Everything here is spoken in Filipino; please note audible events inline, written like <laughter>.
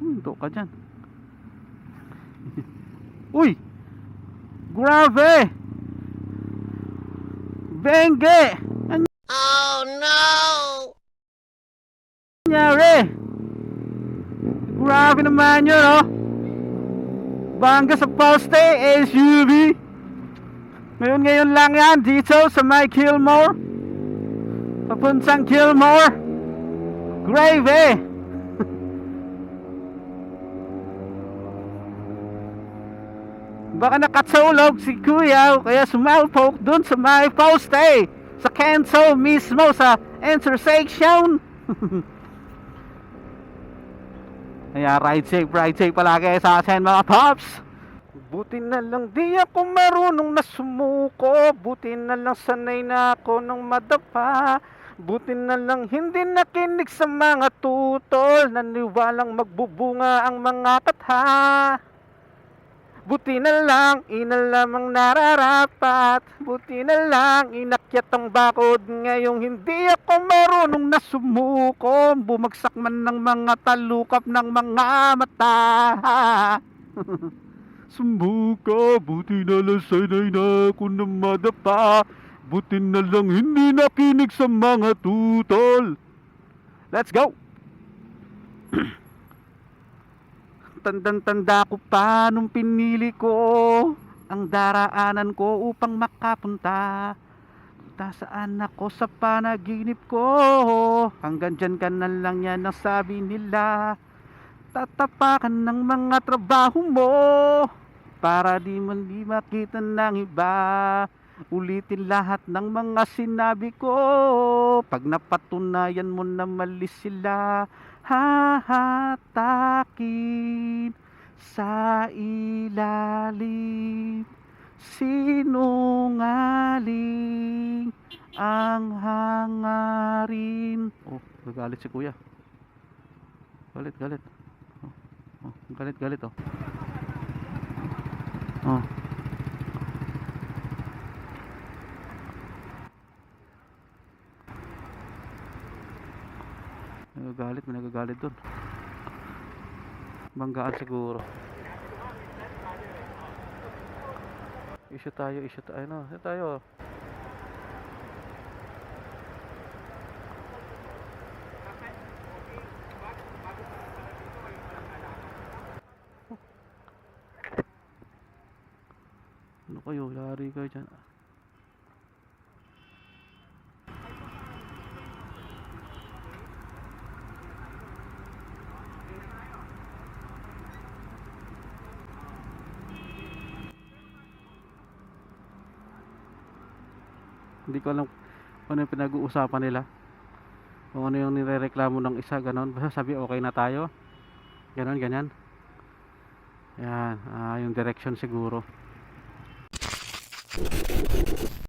Huminto ka dyan. <laughs> Uy! Grabe! Benge! Ano Oh no! nangyari? Grabe naman yun, oh! Bangga sa poste, SUV! Ngayon ngayon lang yan dito sa may Kilmore. Papuntang Kilmore. Gravy! Baka nakatulog si kuya kaya sumalpok dun sa may poste sa cancel mismo sa intersection. <laughs> Kaya ride safe, ride safe palagi sa atin mga pops. Buti na lang di ako marunong na sumuko Buti na lang sanay na ako ng madapa Buti na lang hindi nakinig sa mga tutol Naniwalang magbubunga ang mga katha Buti na lang, ang nararapat. Buti na lang, inakyat ang bakod. Ngayong hindi ako marunong na sumuko. Bumagsak man ng mga talukap ng mga mata. <laughs> Sumuka, buti na lang sanay na ako na madapa. Buti na lang hindi nakinig sa mga tutol. Let's go! Tandang-tanda ko pa nung pinili ko Ang daraanan ko upang makapunta. Tasaan ako sa panaginip ko? Hanggang dyan ka na lang yan ang sabi nila. Tatapakan ng mga trabaho mo Para di man di makita ng iba Ulitin lahat ng mga sinabi ko. Pag napatunayan mo na mali sila Hahatakin sa ilalim. Sinungaling ang hangarin. Oh, nagalit si kuya. Galit, galit. Oh, oh galit, galit oh. Oh Nagagalit, may nagagalit doon. Banggaan siguro. Issue tayo, issue tayo. Ano, issue tayo. Ano kayo? Lari kayo dyan. Hindi ko alam ano yung pinag-uusapan nila. Kung ano yung nirereklamo ng isa, ganon. Basta sabi, okay na tayo. Ganon, ganyan. Yan, ah, yung direction siguro.